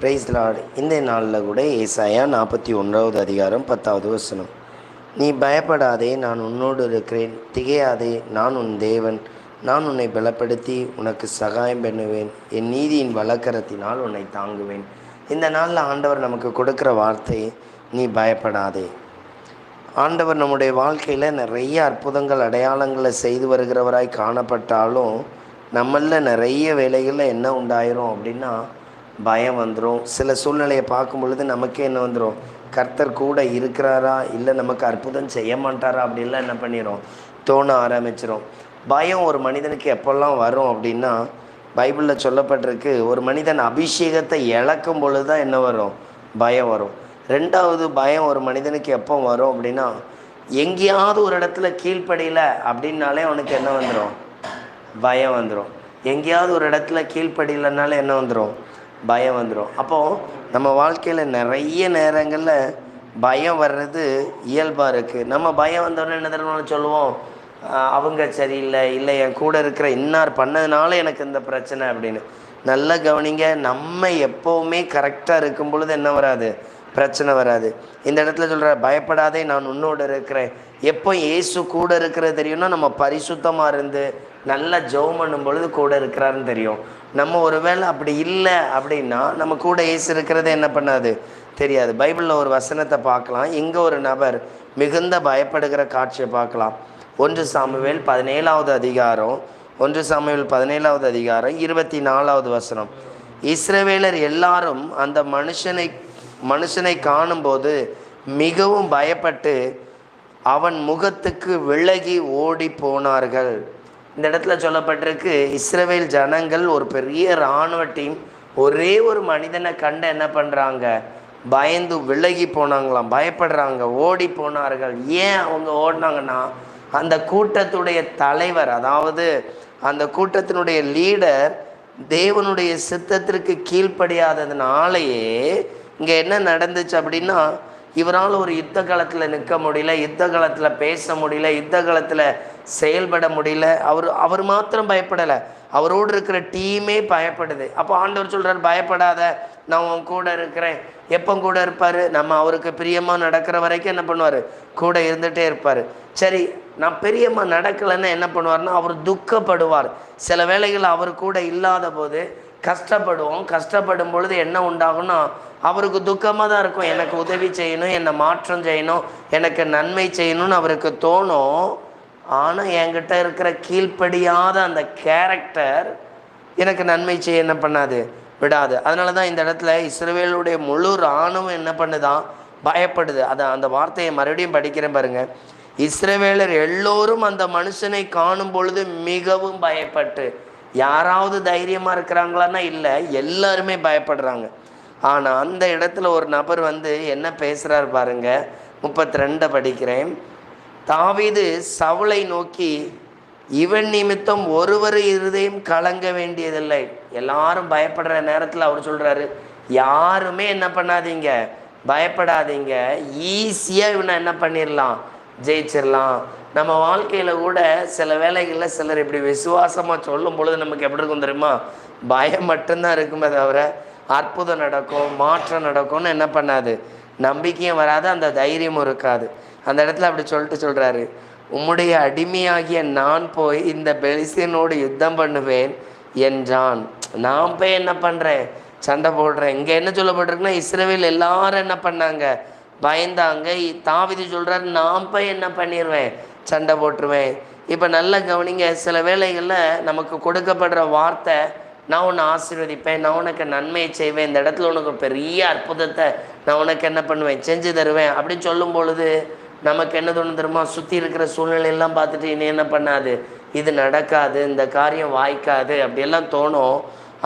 Price Lord இந்த நாளில் கூட ஏசாயா நாற்பத்தி ஒன்றாவது அதிகாரம் பத்தாவது வசனம். நீ பயப்படாதே நான் உன்னோடு இருக்கிறேன். திகையாதே நான் உன் தேவன். நான் உன்னை பலப்படுத்தி உனக்கு சகாயம் பண்ணுவேன். என் நீதியின் வழக்கரத்தினால் உன்னை தாங்குவேன். இந்த நாளில் ஆண்டவர் நமக்கு கொடுக்குற வார்த்தை நீ பயப்படாதே. ஆண்டவர் நம்முடைய வாழ்க்கையில் நிறைய அற்புதங்கள் அடையாளங்களை செய்து வருகிறவராய் காணப்பட்டாலும் நம்மளில் நிறைய வேலைகளில் என்ன உண்டாயிரும் அப்படின்னா பயம் வந்துடும் சில சூழ்நிலையை பார்க்கும் பொழுது நமக்கே என்ன வந்துடும் கர்த்தர் கூட இருக்கிறாரா? இல்லை நமக்கு அற்புதம் செய்ய மாட்டாரா? அப்படின்லாம் என்ன பண்ணிடும் தோண ஆரம்பிச்சிடும் பயம் ஒரு மனிதனுக்கு எப்போல்லாம் வரும் அப்படின்னா பைபிளில் சொல்லப்பட்டிருக்கு ஒரு மனிதன் அபிஷேகத்தை இழக்கும் பொழுது தான் என்ன வரும்? பயம் வரும். ரெண்டாவது பயம் ஒரு மனிதனுக்கு எப்போ வரும் அப்படின்னா எங்கேயாவது ஒரு இடத்துல கீழ்ப்படியில் அப்படின்னாலே அவனுக்கு என்ன வந்துடும் பயம் வந்துடும் எங்கேயாவது ஒரு இடத்துல கீழ்ப்படியிலனால என்ன வந்துடும் பயம் வந்துடும் அப்போது நம்ம வாழ்க்கையில் நிறைய நேரங்களில் பயம் வர்றது இயல்பாக இருக்குது நம்ம பயம் வந்தோடனே என்ன தரணும்னு சொல்லுவோம்? அவங்க சரியில்லை. இல்லை என் கூட இருக்கிற இன்னார் பண்ணதுனால எனக்கு இந்த பிரச்சனை அப்படின்னு. நல்லா கவனிங்க. நம்ம எப்போவுமே கரெக்டாக இருக்கும் பொழுது என்ன வராது? பிரச்சனை வராது. இந்த இடத்துல சொல்கிற பயப்படாதே நான் உன்னோடு இருக்கிறேன். எப்போ இயேசு கூட இருக்கிறது தெரியும்னா நம்ம பரிசுத்தமாக இருந்து நல்லா ஜெபம் பண்ணும் பொழுது கூட இருக்கிறாருன்னு தெரியும். நம்ம ஒருவேளை அப்படி இல்லை அப்படின்னா நம்ம கூட இயேசு இருக்கிறது என்ன பண்ணாது? தெரியாது. பைபிளில் ஒரு வசனத்தை பார்க்கலாம். இங்கே ஒரு நபர் மிகுந்த பயப்படுகிற காட்சியை பார்க்கலாம். ஒன்று சாமுவேல் பதினேழாவது அதிகாரம் ஒன்று சாமுவேல் பதினேழாவது அதிகாரம் இருபத்தி நாலாவது வசனம். இஸ்ரவேலர் எல்லாரும் அந்த மனுஷனை மனுஷனை காணும்போது மிகவும் பயப்பட்டு அவன் முகத்துக்கு விலகி ஓடி போனார்கள். இந்த இடத்துல சொல்லப்பட்டிருக்கு இஸ்ரவேல் ஜனங்கள் ஒரு பெரிய இராணுவ டீம் ஒரே ஒரு மனிதனை கண்டு என்ன பண்ணுறாங்க பயந்து விலகி போனாங்களாம் பயப்படுறாங்க ஓடி போனார்கள். ஏன் அவங்க ஓடினாங்கன்னா அந்த கூட்டத்துடைய தலைவர் அதாவது அந்த கூட்டத்தினுடைய லீடர் தேவனுடைய சித்தத்திற்கு கீழ்ப்படியாததுனாலேயே இங்கே என்ன நடந்துச்சு அப்படின்னா இவரால் ஒரு யுத்த காலத்தில் நிற்க முடியல யுத்த காலத்தில் பேச முடியல யுத்த காலத்தில் செயல்பட முடியல. அவர் அவர் மாத்திரம் பயப்படலை. அவரோடு இருக்கிற டீமே பயப்படுது. அப்போ ஆண்டவர் சொல்கிறார் பயப்படாத நான் உன் கூட இருக்கிறேன். எப்போ கூட இருப்பார்? நம்ம அவருக்கு பிரியமாக நடக்கிற வரைக்கும் என்ன பண்ணுவார்? கூட இருந்துகிட்டே இருப்பார். சரி நான் பிரியமாக நடக்கலைன்னா என்ன பண்ணுவார்னா அவர் துக்கப்படுவார். சில வேளைகள் அவர் கூட இல்லாத போது கஷ்டப்படுவோம். கஷ்டப்படும் பொழுது என்ன உண்டாகும்னா அவருக்கு துக்கமாக தான் இருக்கும். எனக்கு உதவி செய்யணும் என்னை மாற்றம் செய்யணும் எனக்கு நன்மை செய்யணும்னு அவருக்கு தோணும். ஆனால் என்கிட்ட இருக்கிற கீழ்ப்படியாத அந்த கேரக்டர் எனக்கு நன்மை செய்ய என்ன பண்ணாது? விடாது. அதனால தான் இந்த இடத்துல இஸ்ரேலுடைய முழு இராணுவம் என்ன பண்ணுதான் பயப்படுது. அதை அந்த வார்த்தையை மறுபடியும் படிக்கிறேன் பாருங்க. இஸ்ரேவேலர் எல்லோரும் அந்த மனுஷனை காணும் பொழுது மிகவும் பயப்பட்டு யாராவது தைரியமாக இருக்கிறாங்களான்னா இல்லை எல்லாருமே பயப்படுறாங்க. ஆனால் அந்த இடத்துல ஒரு நபர் வந்து என்ன பேசுகிறார் பாருங்க. முப்பத்தி ரெண்டை படிக்கிறேன். தாவீது சவுளை நோக்கி இவன் நிமித்தம் ஒருவர் இருதையும் கலங்க வேண்டியதில்லை. எல்லாரும் பயப்படுற நேரத்தில் அவர் சொல்கிறாரு யாருமே என்ன பண்ணாதீங்க. பயப்படாதீங்க. ஈஸியாக இவனை என்ன பண்ணிடலாம் ஜெயிச்சிடலாம் நம்ம வாழ்க்கையில் கூட சில வேலைகளில் சிலர் இப்படி விசுவாசமாக சொல்லும் பொழுது நமக்கு எப்படி இருக்கும் தெரியுமா? பயம் மட்டும்தான் இருக்குமே தவிர அற்புதம் நடக்கும் மாற்றம் நடக்கும்னு என்ன பண்ணாது? நம்பிக்கையும் வராது அந்த தைரியமும் இருக்காது. அந்த இடத்துல அப்படி சொல்லிட்டு சொல்கிறாரு உம்முடைய அடிமையாகிய நான் போய் இந்த பெலிசியனோடு யுத்தம் பண்ணுவேன் என்றான். நான் போய் என்ன பண்ணுறேன் சண்டை போடுறேன். இங்கே என்ன சொல்லப்பட்டிருக்குன்னா இஸ்ரேவேல் எல்லாரும் என்ன பண்ணாங்க? பயந்தாங்க. தாவிதி சொல்கிறார் நான் போய் என்ன பண்ணிடுவேன் சண்டை போட்டுருவேன். இப்போ நல்ல கவனிங்க சில வேளைகளில் நமக்கு கொடுக்கப்படுற வார்த்தை நான் உன்னை ஆசீர்வதிப்பேன் நான் உனக்கு நன்மையை செய்வேன். இந்த இடத்துல உனக்கு பெரிய அற்புதத்தை நான் உனக்கு என்ன பண்ணுவேன்? செஞ்சு தருவேன். அப்படின்னு சொல்லும் பொழுது நமக்கு என்ன தோணும் தெரியுமா? சுற்றி இருக்கிற சூழ்நிலையெல்லாம் பார்த்துட்டு இனி என்ன பண்ணாது? இது நடக்காது. இந்த காரியம் வாய்க்காது. அப்படியெல்லாம் தோணும்.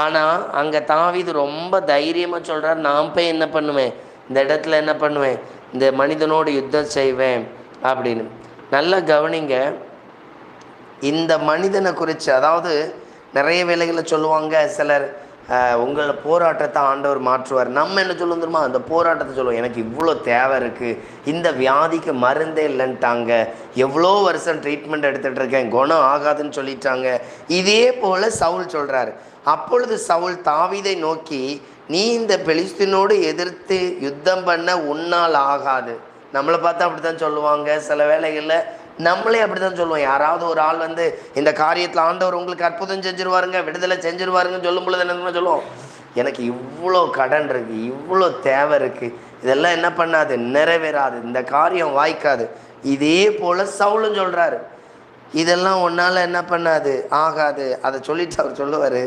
ஆனால் அங்கே தாவிது ரொம்ப தைரியமாக சொல்கிறார் நான் போய் என்ன பண்ணுவேன்? இந்த இடத்துல என்ன பண்ணுவேன்? இந்த மனிதனோடு யுத்தம் செய்வேன் அப்படின்னு. நல்லா கவனிங்க. இந்த மனிதனை குறித்து அதாவது நிறைய வேலைகளை சொல்லுவாங்க. சிலர் உங்களை போராட்டத்தை ஆண்டவர் மாற்றுவார். நம்ம என்ன சொல்லுவோம் தெரியுமா? அந்த போராட்டத்தை சொல்லுவோம். எனக்கு இவ்வளோ தேவை இருக்குது இந்த வியாதிக்கு மருந்தே இல்லைன்ட்டாங்க. எவ்வளோ வருஷம் ட்ரீட்மெண்ட் எடுத்துகிட்டு இருக்கேன். குணம் ஆகாதுன்னு சொல்லிட்டாங்க. இதே போல் சவுல் சொல்கிறாரு அப்பொழுது சவுல் தாவிதை நோக்கி நீ இந்த பெலிஸ்தீனோடு எதிர்த்து யுத்தம் பண்ண உன்னால் ஆகாது. நம்மளை பார்த்தா அப்படி தான் சொல்லுவாங்க. சில வேளைகளில் நம்மளே அப்படி தான் சொல்லுவோம். யாராவது ஒரு ஆள் வந்து இந்த காரியத்தில் ஆண்டவர் உங்களுக்கு அற்புதம் செஞ்சிருவாருங்க விடுதலை செஞ்சிருவாருங்கன்னு சொல்லும் பொழுது என்ன சொல்லுவோம்? எனக்கு இவ்வளோ கடன் இருக்குது இவ்வளோ தேவை இருக்குது இதெல்லாம் என்ன பண்ணாது நிறைவேறாது. இந்த காரியம் வாய்க்காது. இதே போல் சவுலும் சொல்கிறாரு இதெல்லாம் ஒன்றால் என்ன பண்ணாது ஆகாது. அதை சொல்லிட்டு அவர் சொல்லுவார்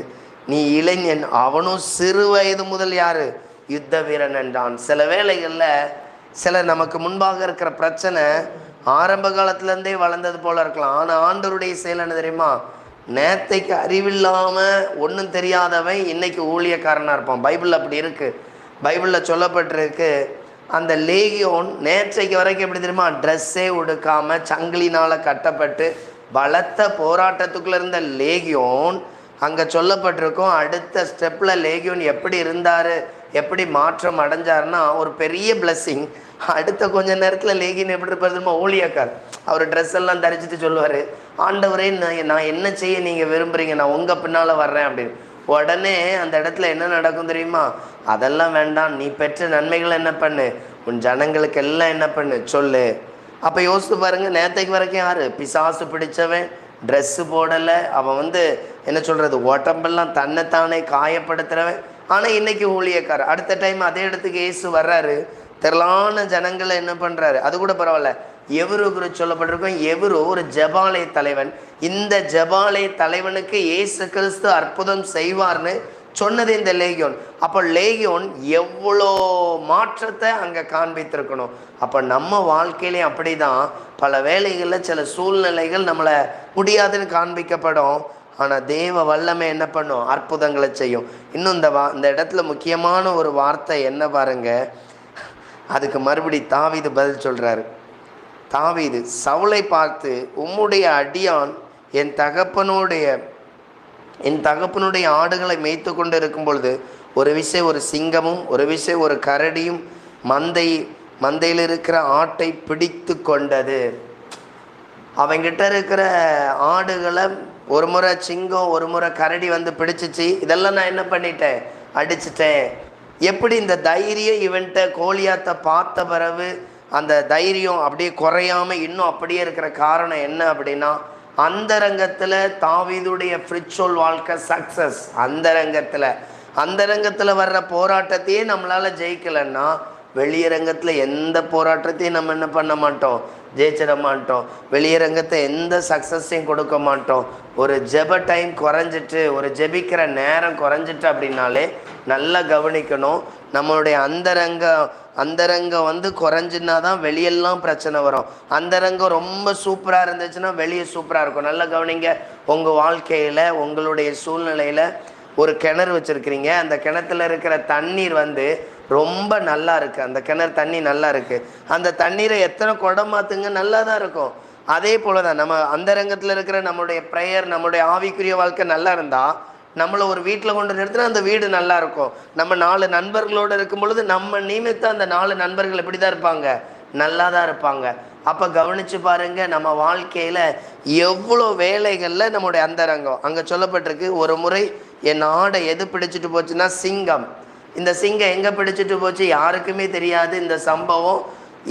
நீ இளைஞன் அவனும் சிறு வயது முதல் யார்? யுத்த வீரன் என்றான் சில வேளைகளில் சில நமக்கு முன்பாக இருக்கிற பிரச்சனை ஆரம்ப காலத்துலேருந்தே வளர்ந்தது போல இருக்கலாம். ஆனால் ஆண்டருடைய செயல் என்ன தெரியுமா? நேத்தைக்கு அறிவில்லாமல் ஒன்றும் தெரியாதவன் இன்னைக்கு ஊழியக்காரனாக இருப்பான். பைபிள் அப்படி இருக்குது பைபிளில் சொல்லப்பட்டிருக்கு அந்த லேகியோன் நேற்றைக்கு வரைக்கும் எப்படி தெரியுமா? ட்ரெஸ்ஸே உடுக்காமல் சங்கிலினால் கட்டப்பட்டு பலத்த போராட்டத்துக்குள்ள இருந்த லேகியோன் அங்கே சொல்லப்பட்டிருக்கும் அடுத்த ஸ்டெப்பில் லேகியோன் எப்படி இருந்தார் எப்படி மாற்றம் அடைஞ்சாருன்னா ஒரு பெரிய பிளஸ்ஸிங் அடுத்த கொஞ்ச நேரத்தில் லேகின் எப்படி இருப்பார் தெரியுமா? ஊழியக்கார். அவர் ட்ரெஸ் எல்லாம் தரிச்சிட்டு சொல்லுவார் ஆண்டவரே நான் நான் என்ன செய்ய நீங்கள் விரும்புகிறீங்க நான் உங்கள் பின்னால் வர்றேன் அப்படின்னு. உடனே அந்த இடத்துல என்ன நடக்கும் தெரியுமா? அதெல்லாம் வேண்டாம் நீ பெற்ற நன்மைகள் என்ன பண்ணு? உன் ஜனங்களுக்கு எல்லாம் என்ன பண்ணு? சொல்லு. அப்போ யோசித்து பாருங்க நேத்தைக்கு வரைக்கும் யாரு? பிசாசு பிடிச்சவன் ட்ரெஸ்ஸு போடலை. அவன் வந்து என்ன சொல்கிறது உடம்பெல்லாம் தன்னைத்தானே காயப்படுத்துகிறவன் ஆனால் இன்னைக்கு ஊழியக்காரர் அடுத்த டைம் அதே இடத்துக்கு ஏசு வர்றாரு. திரளான ஜனங்களை என்ன பண்ணுறாரு அது கூட பரவாயில்ல. எவரு குறித்து சொல்லப்பட்டிருக்கும். எவரு ஒரு ஜபாலய தலைவன் இந்த ஜபாலய தலைவனுக்கு இயேசு கிறிஸ்து அற்புதம் செய்வார்னு சொன்னது இந்த லேகியோன். அப்போ லேகியோன் எவ்வளோ மாற்றத்தை அங்கே காண்பித்திருக்கணும். அப்போ நம்ம வாழ்க்கையிலையும் அப்படி தான் பல வேலைகளில் சில சூழ்நிலைகள் நம்மளை முடியாதுன்னு காண்பிக்கப்படும். ஆனால் தேவ வல்லமை என்ன பண்ணும்? அற்புதங்களை செய்யும். இன்னும் இந்த வா இந்த இடத்துல முக்கியமான ஒரு வார்த்தை என்ன பாருங்க? அதுக்கு மறுபடி தாவீது பதில் சொல்கிறாரு தாவிது சவுளை பார்த்து உம்முடைய அடியான் என் தகப்பனுடைய என் தகப்பனுடைய ஆடுகளை மேய்த்து கொண்டு இருக்கும் பொழுது ஒரு விஷயம் ஒரு சிங்கமும் ஒரு விஷயம் ஒரு கரடியும் மந்தை மந்தையில் இருக்கிற ஆட்டை பிடித்து கொண்டது. அவங்கிட்ட இருக்கிற ஆடுகளை ஒரு முறை சிங்கம் ஒரு முறை கரடி வந்து பிடிச்சிச்சு. இதெல்லாம் நான் என்ன பண்ணிட்டேன்? அடிச்சிட்டேன். எப்படி இந்த தைரியம் இவன்கிட்ட கோழியாத்தை பார்த்த பிறகு அந்த தைரியம் அப்படியே குறையாம இன்னும் அப்படியே இருக்கிற காரணம் என்ன அப்படின்னா அந்தரங்கத்தில் தாவிதுடைய ஃப்ரிச்சோல் வாழ்க்கை சக்சஸ் அந்தரங்கத்தில். அந்தரங்கத்தில் வர்ற போராட்டத்தையே நம்மளால் ஜெயிக்கலைன்னா வெளியரங்கத்தில் எந்த போராட்டத்தையும் நம்ம என்ன பண்ண மாட்டோம்? ஜெயிச்சிட மாட்டோம் வெளியரங்கத்தை எந்த சக்ஸஸையும் கொடுக்க மாட்டோம் ஒரு ஜெப டைம் குறைஞ்சிட்டு ஒரு ஜெபிக்கிற நேரம் குறைஞ்சிட்டு அப்படின்னாலே நல்லா கவனிக்கணும். நம்மளுடைய அந்தரங்கம் அந்தரங்கம் வந்து குறைஞ்சுன்னா தான் வெளியெல்லாம் பிரச்சனை வரும். அந்தரங்கம் ரொம்ப சூப்பராக இருந்துச்சுன்னா வெளியே சூப்பராக இருக்கும். நல்லா கவனிங்க உங்கள் வாழ்க்கையில் உங்களுடைய சூழ்நிலையில் ஒரு கிணறு வச்சுருக்கிறீங்க. அந்த கிணத்துல இருக்கிற தண்ணீர் வந்து ரொம்ப நல்லா இருக்குது அந்த கிணறு தண்ணி நல்லா இருக்குது அந்த தண்ணீரை எத்தனை குடம் மாற்றுங்க நல்லா தான் இருக்கும். அதே போல் தான் நம்ம அந்தரங்கத்தில் இருக்கிற நம்மளுடைய ப்ரேயர் நம்மளுடைய ஆவிக்குரிய வாழ்க்கை நல்லா இருந்தால் நம்மளை ஒரு வீட்டில் கொண்டு நிறுத்தினா அந்த வீடு நல்லா இருக்கும். நம்ம நாலு நண்பர்களோடு இருக்கும் பொழுது நம்ம நியமித்த அந்த நாலு நண்பர்கள் எப்படி தான் இருப்பாங்க? நல்லா தான் இருப்பாங்க. அப்போ கவனித்து பாருங்க நம்ம வாழ்க்கையில் எவ்வளோ வேலைகளில் நம்முடைய அந்தரங்கம். அங்கே சொல்லப்பட்டிருக்கு ஒரு முறை என் ஆடை எது பிடிச்சிட்டு போச்சுன்னா சிங்கம். இந்த சிங்கம் எங்கே பிடிச்சிட்டு போச்சு யாருக்குமே தெரியாது. இந்த சம்பவம்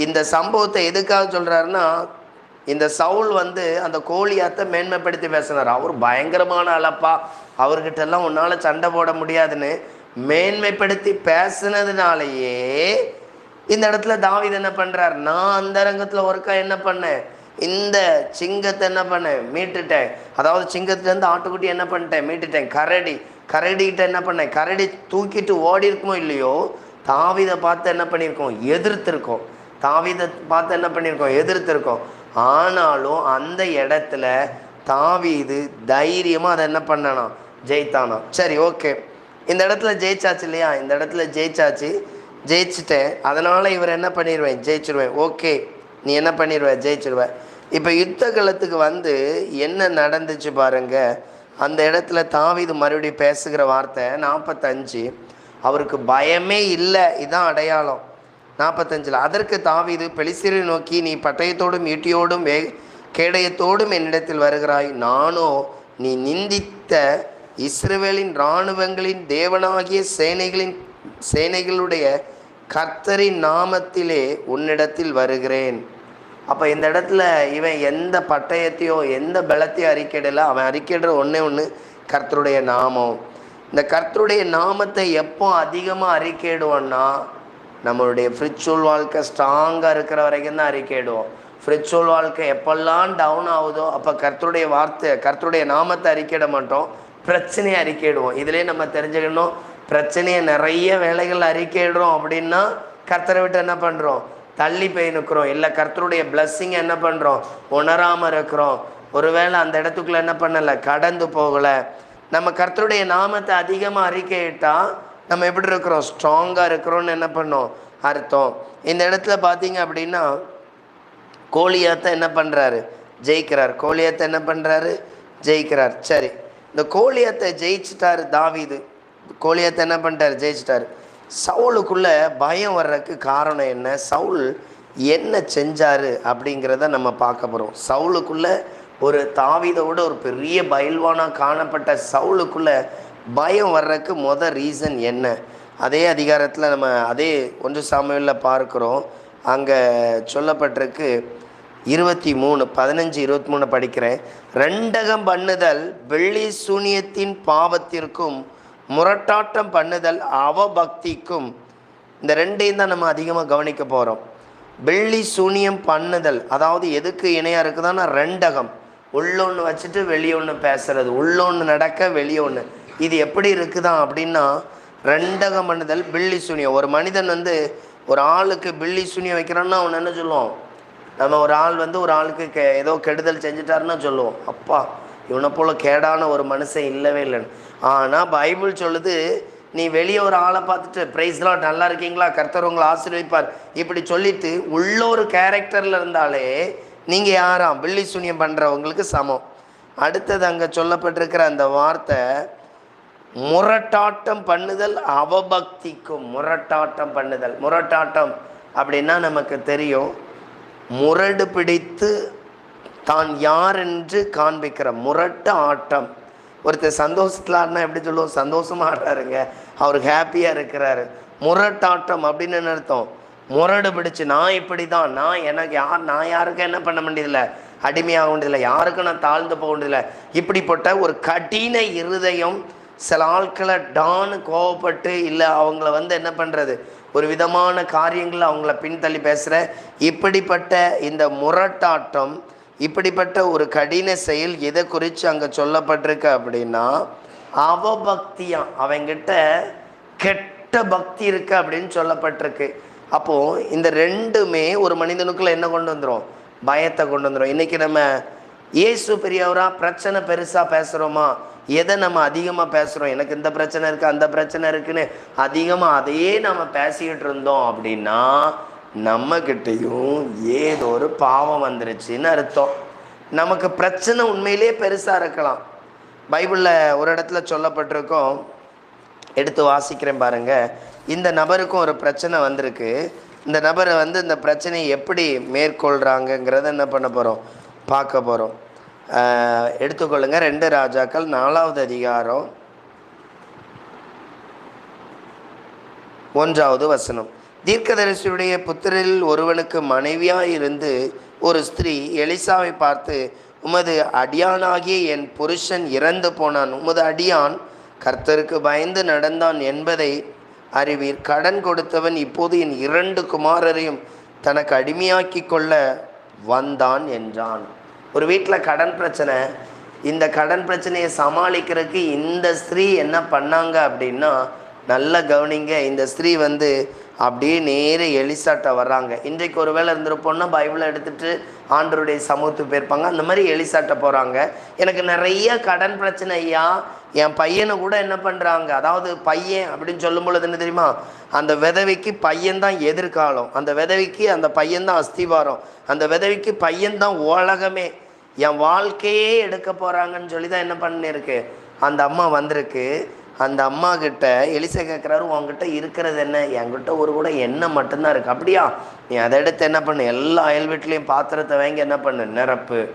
இந்த சம்பவத்தை எதுக்காக சொல்கிறாருன்னா இந்த சவுல் வந்து அந்த கோழியாத்தை மேன்மைப்படுத்தி பேசினார். அவர் பயங்கரமான அளப்பா அவர்கிட்ட எல்லாம் உன்னால் சண்டை போட முடியாதுன்னு மேன்மைப்படுத்தி பேசுனதுனாலேயே இந்த இடத்துல தாவீது என்ன பண்ணுறார் நான் அந்த ரங்கத்தில் ஒருக்கா என்ன பண்ணேன்? இந்த சிங்கத்தை என்ன பண்ணேன்? மீட்டுட்டேன். அதாவது சிங்கத்துலேருந்து ஆட்டுக்குட்டி என்ன பண்ணிட்டேன்? மீட்டுட்டேன். கரடி. கரடிக்கிட்ட என்ன பண்ணேன்? கரடி தூக்கிட்டு ஓடி இருக்குமோ இல்லையோ தாவிதை பார்த்து என்ன பண்ணியிருக்கோம்? எதிர்த்திருக்கோம். தாவிதை பார்த்து என்ன பண்ணியிருக்கோம்? எதிர்த்திருக்கோம். ஆனாலும் அந்த இடத்துல தாவீது தைரியமாக அதை என்ன பண்ணனா? ஜெயித்தானா. சரி ஓகே. இந்த இடத்துல ஜெயிச்சாச்சு இல்லையா? இந்த இடத்துல ஜெயிச்சாச்சு. ஜெயிச்சிட்டேன். அதனால் இவர் என்ன பண்ணிடுவேன் ஜெயிச்சிருவேன். ஓகே. நீ என்ன பண்ணிடுவ ஜெயிச்சிருவ. இப்போ யுத்த காலத்துக்கு வந்து என்ன நடந்துச்சு பாருங்க. அந்த இடத்துல தாவிது மறுபடியும் பேசுகிற வார்த்தை நாற்பத்தஞ்சு அவருக்கு பயமே இல்லை. இதான் அடையாளம். நாற்பத்தஞ்சில் அதற்கு தாவிது பெலிசிரை நோக்கி நீ பட்டயத்தோடும் ஈட்டியோடும் வே கேடயத்தோடும் என்னிடத்தில் வருகிறாய். நானோ நீ நிந்தித்த இஸ்ரேவேலின் இராணுவங்களின் தேவனாகிய சேனைகளின் சேனைகளுடைய கர்த்தரின் நாமத்திலே உன்னிடத்தில் வருகிறேன். அப்போ இந்த இடத்துல இவன் எந்த பட்டயத்தையோ எந்த பலத்தையும் அறிக்கையிடல அவன் அறிக்கையிடுற ஒன்றே ஒன்று கர்த்தருடைய நாமம். இந்த கர்த்தருடைய நாமத்தை எப்போ அதிகமாக அறிக்கையிடுவோன்னா நம்மளுடைய ஃப்ரிச்சுவல் வாழ்க்கை ஸ்ட்ராங்காக இருக்கிற வரைக்கும் தான் அறிக்கையிடுவோம். ஃப்ரிச்சுவல் வாழ்க்கை எப்பெல்லாம் டவுன் ஆகுதோ அப்போ கர்த்தருடைய வார்த்தை கர்த்தருடைய நாமத்தை அறிக்கையிட மாட்டோம். பிரச்சனையை அறிக்கையிடுவோம். இதிலே நம்ம தெரிஞ்சுக்கணும் பிரச்சனையை நிறைய வேலைகள் அறிக்கையிடுறோம் அப்படின்னா கர்த்தரை விட்டு என்ன பண்ணுறோம் தள்ளி போய் நிற்கிறோம் இல்லை கர்த்தருடைய பிளஸ்ஸிங்கை என்ன பண்ணுறோம் உணராமல் இருக்கிறோம். ஒருவேளை அந்த இடத்துக்குள்ளே என்ன பண்ணலை? கடந்து போகலை. நம்ம கர்த்தருடைய நாமத்தை அதிகமாக அறிக்கையிட்டால் நம்ம எப்படி இருக்கிறோம்? ஸ்ட்ராங்காக இருக்கிறோம்னு என்ன பண்ணோம்? அர்த்தம். இந்த இடத்துல பார்த்தீங்க அப்படின்னா கோழியாத்தை என்ன பண்ணுறாரு ஜெயிக்கிறார். கோலியாத்தை என்ன பண்ணுறாரு ஜெயிக்கிறார். சரி. இந்த கோலியாத்தை ஜெயிச்சிட்டாரு தாவிது. கோலியாத்தை என்ன பண்ணிட்டார்? ஜெயிச்சிட்டாரு. சவுலுக்குள்ள பயம் வர்றதுக்கு காரணம் என்ன? சவுல் என்ன செஞ்சாரு அப்படிங்கிறத நம்ம பார்க்க போகிறோம் சவுலுக்குள்ள ஒரு தாவிதோட ஒரு பெரிய பயில்வானாக காணப்பட்ட சவுலுக்குள்ள பயம் வர்றதுக்கு மொத ரீசன் என்ன? அதே அதிகாரத்தில் நம்ம அதே ஒன்று சாமியில் பார்க்குறோம். அங்கே சொல்லப்பட்டிருக்கு இருபத்தி மூணு பதினஞ்சு இருபத்தி மூணு படிக்கிறேன். ரெண்டகம் பண்ணுதல் வெள்ளி சூனியத்தின் பாவத்திற்கும் முரட்டாட்டம் பண்ணுதல் அவபக்திக்கும் இந்த ரெண்டையும் தான் நம்ம அதிகமாக கவனிக்க போகிறோம் வெள்ளி சூனியம் பண்ணுதல் அதாவது எதுக்கு இணையாக இருக்குதான்னா ரெண்டகம். உள்ளொன்று வச்சுட்டு வெளியே ஒன்று பேசுறது உள்ளொன்று நடக்க வெளியே ஒன்று இது எப்படி இருக்குதான் அப்படின்னா ரெண்டகம் பண்ணுதல் பில்லி சூனியம். ஒரு மனிதன் வந்து ஒரு ஆளுக்கு பில்லி சூனியம் வைக்கிறான்னா அவன் என்ன சொல்லுவான்? நம்ம ஒரு ஆள் வந்து ஒரு ஆளுக்கு கெ ஏதோ கெடுதல் செஞ்சுட்டாருன்னா சொல்லுவோம். அப்பா இவனை போல் கேடான ஒரு மனுஷன் இல்லவே இல்லைன்னு. ஆனால் பைபிள் சொல்லுது நீ வெளியே ஒரு ஆளை பார்த்துட்டு ப்ரைஸ்லாம் நல்லா இருக்கீங்களா? கர்த்தர் உங்களை ஆசீர்வதிப்பார். இப்படி சொல்லிட்டு உள்ள ஒரு கேரக்டரில் இருந்தாலே நீங்கள் யாராம்? பில்லி சூனியம் பண்ணுறவங்களுக்கு சமம். அடுத்தது அங்கே சொல்லப்பட்டிருக்கிற அந்த வார்த்தை முரட்டாட்டம் பண்ணுதல் அவபக்திக்கும் முரட்டாட்டம் பண்ணுதல். முரட்டாட்டம் அப்படின்னா நமக்கு தெரியும் முரடு பிடித்து தான் யார் என்று காண்பிக்கிற முரட்டு ஆட்டம். ஒருத்தர் சந்தோஷத்தில் ஆடினா எப்படி சொல்லுவோம்? சந்தோஷமாக ஆடுறாருங்க. அவர் ஹாப்பியாக இருக்கிறாரு. முரட்டாட்டம் அப்படின்னு என்ன அர்த்தம்? முரடு பிடிச்சு நான் இப்படி தான் நான் எனக்கு யார் நான் யாருக்கும் என்ன பண்ண வேண்டியதில்லை. அடிமையாக வேண்டியதில்லை. யாருக்கும் நான் தாழ்ந்து போக வேண்டியதில்லை. இப்படிப்பட்ட ஒரு கடின இருதயம் சில ஆட்களை டான்னு கோவப்பட்டு இல்லை அவங்கள வந்து என்ன பண்ணுறது ஒரு விதமான காரியங்களை அவங்கள பின்தள்ளி பேசுகிற இப்படிப்பட்ட இந்த முரட்டாட்டம் இப்படிப்பட்ட ஒரு கடின செயல் எதை குறித்து அங்கே சொல்லப்பட்டிருக்கு அப்படின்னா அவபக்தியா அவங்கிட்ட கெட்ட பக்தி இருக்கு அப்படின்னு சொல்லப்பட்டிருக்கு. அப்போது இந்த ரெண்டுமே ஒரு மனிதனுக்குள்ள என்ன கொண்டு வந்துடும் பயத்தை கொண்டு வந்துடும் இன்றைக்கி நம்ம இயேசு பெரியவரா பிரச்சனை பெருசாக பேசுகிறோமா எதை நம்ம அதிகமாக பேசுகிறோம் எனக்கு இந்த பிரச்சனை இருக்குது அந்த பிரச்சனை இருக்குன்னு அதிகமாக அதையே நம்ம பேசிக்கிட்டு இருந்தோம் அப்படின்னா நம்மக்கிட்டேயும் ஏதோ ஒரு பாவம் வந்துருச்சுன்னு அர்த்தம். நமக்கு பிரச்சனை உண்மையிலேயே பெருசாக இருக்கலாம். பைபிளில் ஒரு இடத்துல சொல்லப்பட்டிருக்கோம். எடுத்து வாசிக்கிறேன் பாருங்க. இந்த நபருக்கும் ஒரு பிரச்சனை வந்திருக்கு. இந்த நபரை வந்து இந்த பிரச்சனையை எப்படி மேற்கொள்கிறாங்கங்கிறத என்ன பண்ண போகிறோம் பார்க்க போகிறோம் எடுத்துக்கொள்ளுங்க. ரெண்டு ராஜாக்கள் நாலாவது அதிகாரம். ஒன்றாவது வசனம். தீர்க்கதரிசியுடைய புத்திரில் ஒருவனுக்கு மனைவியாக இருந்து ஒரு ஸ்திரீ எலிசாவை பார்த்து உமது அடியானாகிய என் புருஷன் இறந்து போனான். உமது அடியான் கர்த்தருக்கு பயந்து நடந்தான் என்பதை அறிவீர். கடன் கொடுத்தவன் இப்போது என் இரண்டு குமாரரையும் தனக்கு அடிமையாக்கி கொள்ள வந்தான் என்றான். ஒரு வீட்டில் கடன் பிரச்சனை. இந்த கடன் பிரச்சனையை சமாளிக்கிறதுக்கு இந்த ஸ்திரீ என்ன பண்ணாங்க அப்படின்னா நல்ல கவனிங்க. இந்த ஸ்திரீ வந்து அப்படியே நேர எலிசாட்ட வர்றாங்க. இன்றைக்கு ஒரு வேளை இருந்திருப்போம்னா பைபிளை எடுத்துட்டு ஆண்டருடைய சமூகத்துக்கு போயிருப்பாங்க. அந்த மாதிரி எலிசாட்ட போகிறாங்க எனக்கு நிறைய கடன் பிரச்சனை ஐயா. என் பையனை கூட என்ன பண்ணுறாங்க அதாவது பையன் அப்படின்னு சொல்லும் பொழுது என்ன தெரியுமா? அந்த விதவைக்கு பையன்தான் எதிர்காலம். அந்த விதவைக்கு அந்த பையன்தான் அஸ்திவாரம். அந்த விதவைக்கு பையன்தான் உலகமே. என் வாழ்க்கையே எடுக்க போகிறாங்கன்னு சொல்லி தான் என்ன பண்ணிருக்கு? அந்த அம்மா வந்திருக்கு. அந்த அம்மா கிட்ட எலிசை கேட்குறாரு உங்ககிட்ட இருக்கிறது என்ன? என்கிட்ட ஒரு கூட எண்ணெய் மட்டும்தான் இருக்குது அப்படியா? நீ அதை எடுத்து என்ன பண்ணு? எல்லா அயல் வீட்லேயும் பாத்திரத்தை வாங்கி என்ன பண்ணு? நிரப்பு.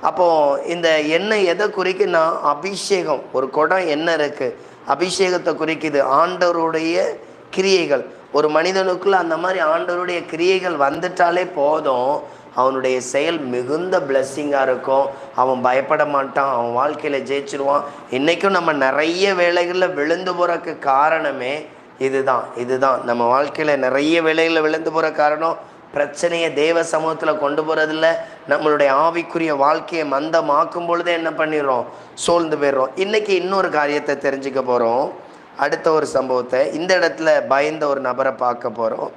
அப்போது இந்த எண்ணெய் எதை குறிக்குன்னா அபிஷேகம். ஒரு குடம் எண்ணெய் இருக்குது அபிஷேகத்தை குறிக்குது ஆண்டவருடைய கிரியைகள். ஒரு மனிதனுக்குள்ள அந்த மாதிரி ஆண்டவருடைய கிரியைகள் வந்துட்டாலே போதும். அவனுடைய செயல் மிகுந்த பிளஸ்ஸிங்காக இருக்கும். அவன் பயப்பட மாட்டான். அவன் வாழ்க்கையில் ஜெயிச்சிருவான். இன்றைக்கும் நம்ம நிறைய வேலைகளில் விழுந்து போகிறக்கு காரணமே இதுதான். இதுதான். நம்ம வாழ்க்கையில் நிறைய வேலைகளில் விழுந்து போகிற காரணம் பிரச்சனையை தேவ சமூகத்தில் கொண்டு போகிறதில்ல நம்மளுடைய ஆவிக்குரிய வாழ்க்கையை மந்தமாக்கும் பொழுதே என்ன பண்ணிடுறோம்? சோழ்ந்து போயிடுறோம். இன்றைக்கி இன்னொரு காரியத்தை தெரிஞ்சுக்க போகிறோம் அடுத்த ஒரு சம்பவத்தை இந்த இடத்துல பயந்த ஒரு நபரை பார்க்க போகிறோம்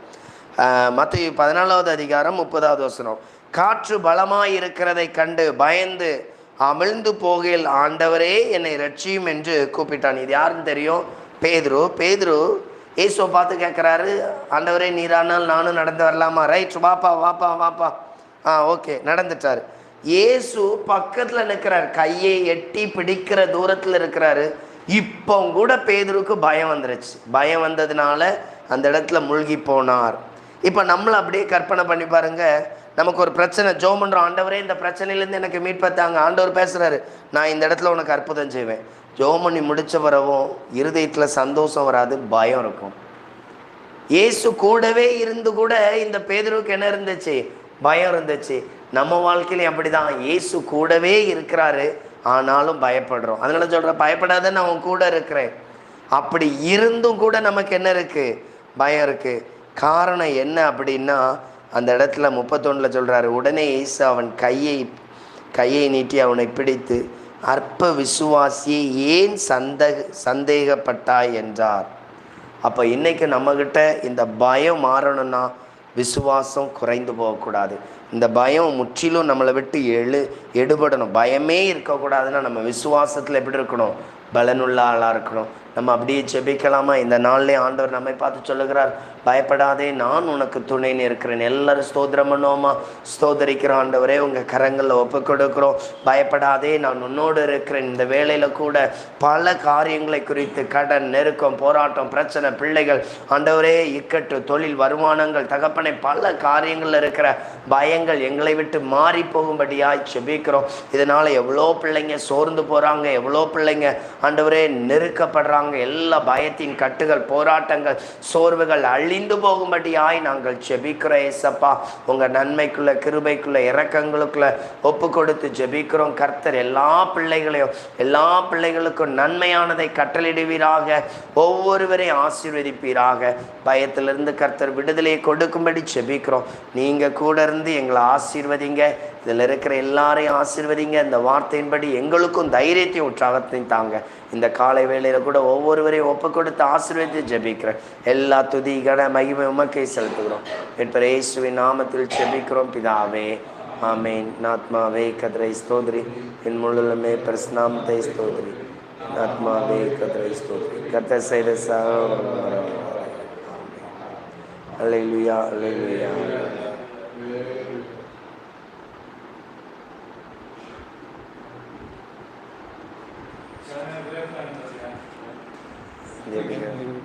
மற்ற பதினாலாவது அதிகாரம் முப்பதாவது வசனம். காற்று பலமாய் இருக்கிறதை கண்டு பயந்து அமிழ்ந்து போகையில் ஆண்டவரே என்னை ரட்சியும் என்று கூப்பிட்டான். இது யாருன்னு தெரியும்? பேதுரு. பேதுரு ஏசுவை பார்த்து கேட்குறாரு ஆண்டவரே நீரானால் நானும் நடந்து வரலாமா? ரைட் வாப்பா வாப்பா வாப்பா ஆ ஓகே நடந்துட்டார். இயேசு பக்கத்தில் நிற்கிறார் கையை எட்டி பிடிக்கிற தூரத்தில் இருக்கிறாரு. இப்போ கூட பேதருக்கு பயம் வந்துருச்சு. பயம் வந்ததுனால அந்த இடத்துல மூழ்கி போனார். இப்போ நம்மளை அப்படியே கற்பனை பண்ணி பாருங்க. நமக்கு ஒரு பிரச்சனை. ஜோ பண்ணுறோம் ஆண்டவரே இந்த பிரச்சனையிலேருந்து எனக்கு மீட்பத்தாங்க ஆண்டவர் பேசுகிறாரு நான் இந்த இடத்துல உனக்கு அற்புதம் செய்வேன். ஜோ பண்ணி முடிச்ச வரவும் இருதயத்தில் சந்தோஷம் வராது பயம் இருக்கும். இயேசு கூடவே இருந்து கூட இந்த பேதருக்கு என்ன இருந்துச்சு? பயம் இருந்துச்சு. நம்ம வாழ்க்கையிலும் அப்படிதான். இயேசு கூடவே இருக்கிறாரு ஆனாலும் பயப்படுறோம். அதனால சொல்கிறேன் பயப்படாத நான் உன் கூட இருக்கிறேன். அப்படி இருந்தும் கூட நமக்கு என்ன இருக்குது பயம் இருக்குது காரணம் என்ன அப்படின்னா அந்த இடத்துல முப்பத்தொன்னில் சொல்கிறாரு உடனே இயேசு அவன் கையை கையை நீட்டி அவனை பிடித்து அற்ப விசுவாசியை ஏன் சந்த சந்தேகப்பட்டாய்? என்றார். அப்போ இன்றைக்கி நம்மக்கிட்ட இந்த பயம் மாறணும்னா விசுவாசம் குறைந்து போகக்கூடாது. இந்த பயம் முற்றிலும் நம்மளை விட்டு எழு எடுபடணும். பயமே இருக்கக்கூடாதுன்னா நம்ம விசுவாசத்தில் எப்படி இருக்கணும்? பலனுள்ள ஆளாக இருக்கணும் நம்ம அப்படியே ஜெபிக்கலாமா? இந்த நாள்லேயே ஆண்டவர் நம்மை பார்த்து சொல்லுகிறார் பயப்படாதே நான் உனக்கு துணைன்னு இருக்கிறேன் எல்லாரும் ஸ்தோத்திரம் பண்ணுவோமா? ஸ்தோதரிக்கிற ஆண்டவரே உங்கள் கரங்களில் ஒப்பு கொடுக்குறோம். பயப்படாதே நான் உன்னோடு இருக்கிறேன். இந்த வேலையில் கூட பல காரியங்களை குறித்து கடன் நெருக்கம் போராட்டம் பிரச்சனை பிள்ளைகள் ஆண்டவரே இக்கட்டு தொழில் வருமானங்கள் தகப்பனை பல காரியங்களில் இருக்கிற பயங்கள் எங்களை விட்டு மாறி போகும்படியாய் செபிக்கிறோம் இதனால் எவ்வளோ பிள்ளைங்க சோர்ந்து போகிறாங்க எவ்வளோ பிள்ளைங்க ஆண்டவரே நெருக்கப்படுறாங்க. எல்லா பயத்தின் கட்டுகள் போராட்டங்கள் சோர்வுகள் அழிந்து போகும்படியாய் நாங்கள் ஜெபிக்கிறோம் ஏசப்பா. உங்கள் நன்மைக்குள்ள கிருபைக்குள்ள இறக்கங்களுக்குள்ள ஒப்பு கொடுத்து ஜெபிக்கிறோம். கர்த்தர் எல்லா பிள்ளைகளையும் எல்லா பிள்ளைகளுக்கும் நன்மையானதை கட்டளிடுவீராக ஒவ்வொருவரையும் ஆசீர்வதிப்பீராக. பயத்திலிருந்து கர்த்தர் விடுதலையை கொடுக்கும்படி ஜெபிக்கிறோம். நீங்கள் கூட இருந்து எங்களை ஆசீர்வதிங்க. இதில் இருக்கிற எல்லாரையும் ஆசிர்வதிங்க. இந்த வார்த்தையின்படி எங்களுக்கும் தைரியத்தையும் உற்சாகத்தையும் தாங்க. இந்த காலை வேளையில் கூட ஒவ்வொருவரையும் ஒப்பு கொடுத்து ஆசீர்வதித்து ஜெபிக்கிறேன் எல்லா துதி கன மகிமை உமக்கை செலுத்துகிறோம். என்பது இயேசுவின் நாமத்தில் ஜெபிக்கிறோம். பிதாவே ஆமேன். நாத்மாவே கதிரை ஸ்தோத்ரி. என் முழுமே பிரஸ்நாமத்தை ஸ்தோத்ரி. ஆத்மாவே கதிரை ஸ்தோத்ரி. கத்த செய்த சக Yeah,